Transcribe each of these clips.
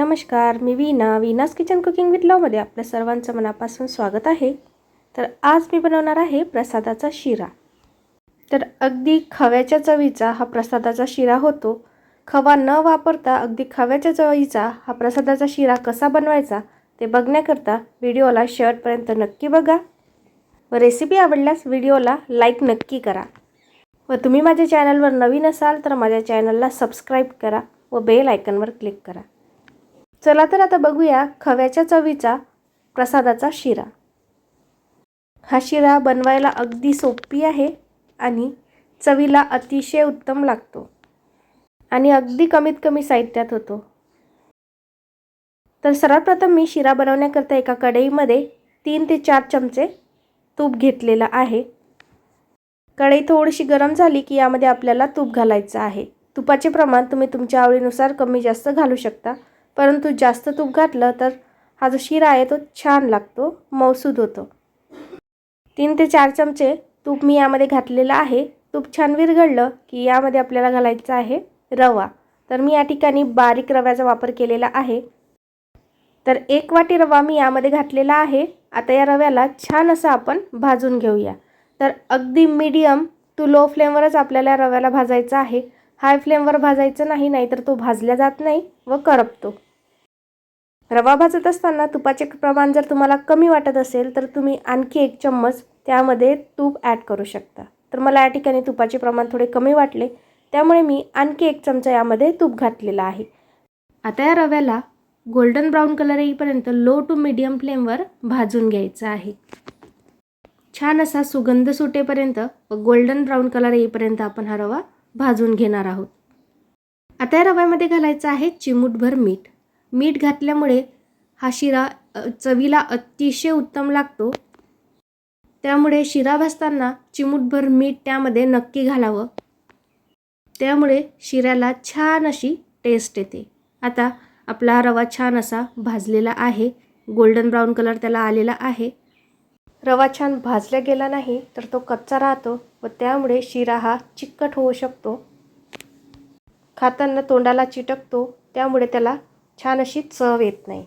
नमस्कार मी Veena Veena's kitchen cooking with लॉमध्ये आपल्या सर्वांचं मनापासून स्वागत आहे. तर आज मी बनवणार आहे प्रसादाचा शिरा. तर अगदी खव्याच्या चवीचा हा प्रसादाचा शिरा होतो. खवा न वापरता अगदी खव्याच्या चवीचा हा प्रसादाचा शिरा कसा बनवायचा ते बघण्याकरता व्हिडिओला शेवटपर्यंत नक्की बघा. व रेसिपी आवडल्यास व्हिडिओला लाईक नक्की करा. व तुम्ही माझ्या चॅनलवर नवीन असाल तर माझ्या चॅनलला सबस्क्राईब करा व बेल आयकनवर क्लिक करा. चला तर आता बघूया खव्याच्या चवीचा प्रसादाचा शिरा. हा शिरा बनवायला अगदी सोपी आहे आणि चवीला अतिशय उत्तम लागतो आणि अगदी कमीत कमी साहित्यात होतो. तर सर्वप्रथम मी शिरा बनवण्याकरता एका कढईमध्ये तीन ते चार चमचे तूप घेतलेलं आहे. कढई थोडीशी गरम झाली की यामध्ये आपल्याला तूप घालायचं आहे. तुपाचे प्रमाण तुम्ही तुमच्या आवडीनुसार कमी जास्त घालू शकता. परंतु जास्त तूप घातलं तर हा जो शिरा आहे तो छान लागतो मौसूद होतो. तीन ते चार चमचे तूप मी यामध्ये घातलेलं आहे. तूप छान विरघळलं की यामध्ये आपल्याला घालायचं आहे रवा. तर मी या ठिकाणी बारीक रव्याचा वापर केलेला आहे. तर एक वाटी रवा मी यामध्ये घातलेला आहे. आता या रव्याला छान असं आपण भाजून घेऊया. तर अगदी मीडियम टू लो फ्लेमवरच आपल्याला रव्याला भाजायचं आहे. हाय फ्लेमवर भाजायचं नाही नाहीतर तो भाजला जात नाही. व करपतो. रवा भाजत असताना तुपाचे प्रमाण जर तुम्हाला कमी वाटत असेल तर तुम्ही आणखी एक चम्मच त्यामध्ये तूप ॲड करू शकता. तर मला या ठिकाणी तुपाचे प्रमाण थोडे कमी वाटले त्यामुळे मी आणखी एक चमचा यामध्ये तूप घातलेला आहे. आता या रव्याला गोल्डन ब्राऊन कलर येईपर्यंत लो टू मिडियम फ्लेमवर भाजून घ्यायचं आहे. छान असा सुगंध सुटेपर्यंत व गोल्डन ब्राऊन कलर येईपर्यंत आपण हा रवा भाजून घेणार आहोत. आता या रव्यामध्ये घालायचं आहे चिमूटभर मीठ. मीठ घातल्यामुळे हा शिरा चवीला अतिशय उत्तम लागतो. त्यामुळे शिरा भाजताना चिमूटभर मीठ त्यामध्ये नक्की घालावं. त्यामुळे शिऱ्याला छान अशी टेस्ट येते. आता आपला रवा छान असा भाजलेला आहे. गोल्डन ब्राऊन कलर त्याला आलेला आहे. रवा छान भाजला गेला नाही तर तो कच्चा राहतो व त्यामुळे शिरा हा चिकट होऊ शकतो. खाताना तोंडाला चिटकतो त्यामुळे त्याला छान अशी चव येत नाही.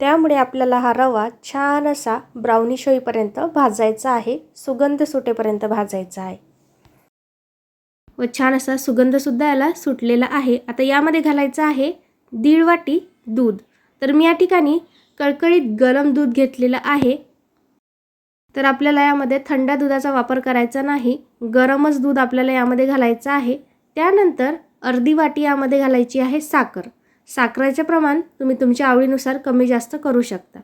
त्यामुळे आपल्याला हा रवा छान असा ब्राउनिश होईपर्यंत भाजायचा आहे सुगंध सुटेपर्यंत भाजायचा आहे. व छान असा सुगंधसुद्धा याला सुटलेला आहे. आता यामध्ये घालायचं आहे दीड वाटी दूध. तर मी या ठिकाणी कळकळीत गरम दूध घेतलेलं आहे. तर आपल्याला यामध्ये थंड दुधाचा वापर करायचा नाही. गरमच दूध आपल्याला यामध्ये घालायचं आहे. त्यानंतर अर्धी वाटी यामध्ये घालायची आहे साखर. साखरेचे प्रमाण तुम्ही तुमच्या आवडीनुसार कमी जास्त करू शकता.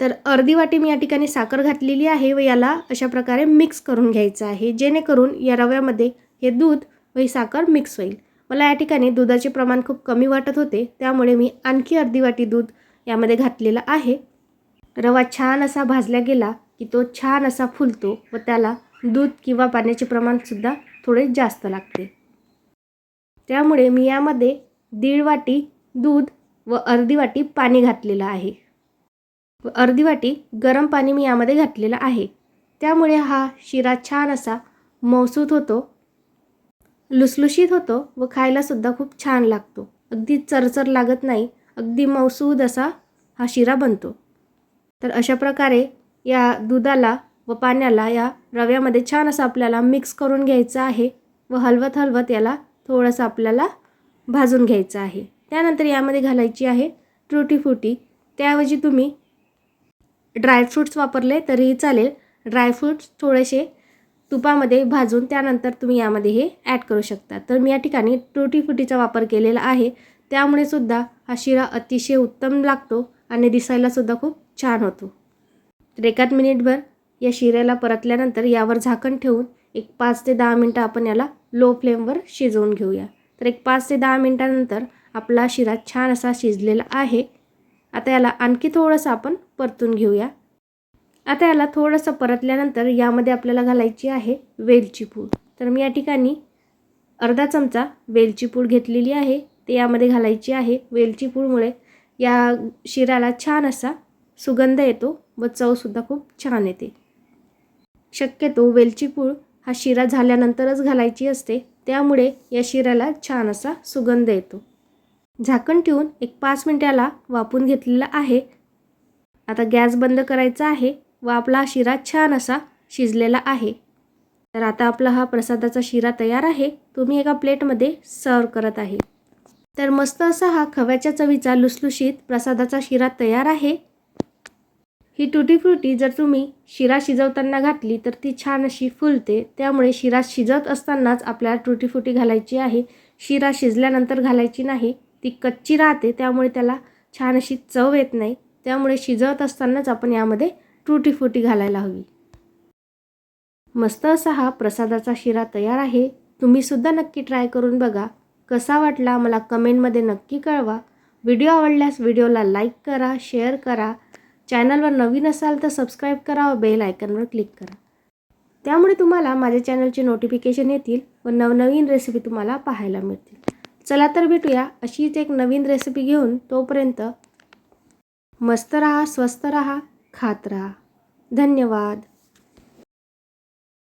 तर अर्धी वाटी मी या ठिकाणी साखर घातलेली आहे व याला अशा प्रकारे मिक्स करून घ्यायचं आहे. जेणेकरून या रव्यामध्ये हे दूध व ही साखर मिक्स होईल. मला या ठिकाणी दुधाचे प्रमाण खूप कमी वाटत होते त्यामुळे मी आणखी अर्धी वाटी दूध यामध्ये घातलेलं आहे. रवा छान असा भाजला गेला की तो छान असा फुलतो व त्याला दूध किंवा पाण्याचे प्रमाणसुद्धा थोडे जास्त लागते. त्यामुळे मी यामध्ये दीड वाटी दूध व अर्धी वाटी पाणी घातलेलं आहे. व अर्धी वाटी गरम पाणी मी यामध्ये घातलेलं आहे. त्यामुळे हा शिरा छान असा मौसूत होतो लुसलुशीत होतो व खायलासुद्धा खूप छान लागतो. अगदी चरचर लागत नाही अगदी मौसूद असा हा शिरा बनतो. तर अशा प्रकारे या दुधाला व पाण्याला या रव्यामध्ये छान असं आपल्याला मिक्स करून घ्यायचं आहे व हलवत हलवत याला थोडंसं आपल्याला भाजून घ्यायचं आहे. त्यानंतर यामध्ये घालायची आहे ट्रुटी त्याऐवजी तुम्ही ड्रायफ्रूट्स वापरले तरीही चालेल. ड्रायफ्रूट्स थोडेसे तुपामध्ये भाजून त्यानंतर तुम्ही यामध्ये हे ॲड करू शकता. तर मी या ठिकाणी ट्रुटी वापर केलेला आहे. त्यामुळे सुद्धा हा शिरा अतिशय उत्तम लागतो आणि दिसायलासुद्धा खूप छान होतो. तर एकाच मिनिटभर या शिऱ्याला परतल्यानंतर यावर झाकण ठेवून एक पाच ते दहा मिनटं आपण याला लो फ्लेमवर शिजवून घेऊया. तर एक पाच ते दहा मिनटानंतर आपला शिरा छान असा शिजलेला आहे. आता याला आणखी थोडंसं आपण परतून घेऊया. आता याला थोडंसं परतल्यानंतर यामध्ये आपल्याला घालायची आहे वेलची पूड. तर मी या ठिकाणी अर्धा चमचा वेलची पूड घेतलेली आहे. ते यामध्ये घालायची आहे. वेलची पूडमुळे या शिराला छान असा सुगंध येतो व चवसुद्धा खूप छान येते. शक्यतो वेलची पूड हा शिरा झाल्यानंतरच घालायची असते त्यामुळे या शिऱ्याला छान असा सुगंध येतो. झाकण ठेवून एक पाच मिनिटाला वापून घेतलेला आहे. आता गॅस बंद करायचा आहे व आपला शिरा छान असा शिजलेला आहे. तर आता आपला हा प्रसादाचा शिरा तयार आहे. तुम्ही एका प्लेटमध्ये सर्व करत आहे. तर मस्त असा हा खव्याच्या चवीचा लुसलुशीत प्रसादाचा शिरा तयार आहे. ही टुटी फ्रुटी जर तुम्ही शिरा शिजवताना घातली तर ती छान अशी फुलते. त्यामुळे शिरा शिजत असतानाच आपल्याला टुटी फ्रुटी घालायची आहे. शिरा शिजल्यानंतर घालायची नाही. ती कच्ची राहते त्यामुळे त्याला छान अशी चव येत नाही. त्यामुळे शिजवत असतानाच आपण यामध्ये टुटी फ्रुटी घालायला हवी. मस्त असा हा प्रसादाचा शिरा तयार आहे. तुम्हीसुद्धा नक्की ट्राय करून बघा. कसा वाटला मला कमेंटमध्ये नक्की कळवा. व्हिडिओ आवडल्यास व्हिडिओला लाईक करा शेअर करा. चॅनलवर नवीन असाल तर सबस्क्राईब करा व बेल आयकनवर क्लिक करा. त्यामुळे तुम्हाला माझ्या चॅनलचे नोटिफिकेशन येतील व नवनवीन रेसिपी तुम्हाला पाहायला मिळतील. चला तर भेटूया अशीच एक नवीन रेसिपी घेऊन तोपर्यंत मस्त रहा स्वस्त रहा खात रहा. धन्यवाद.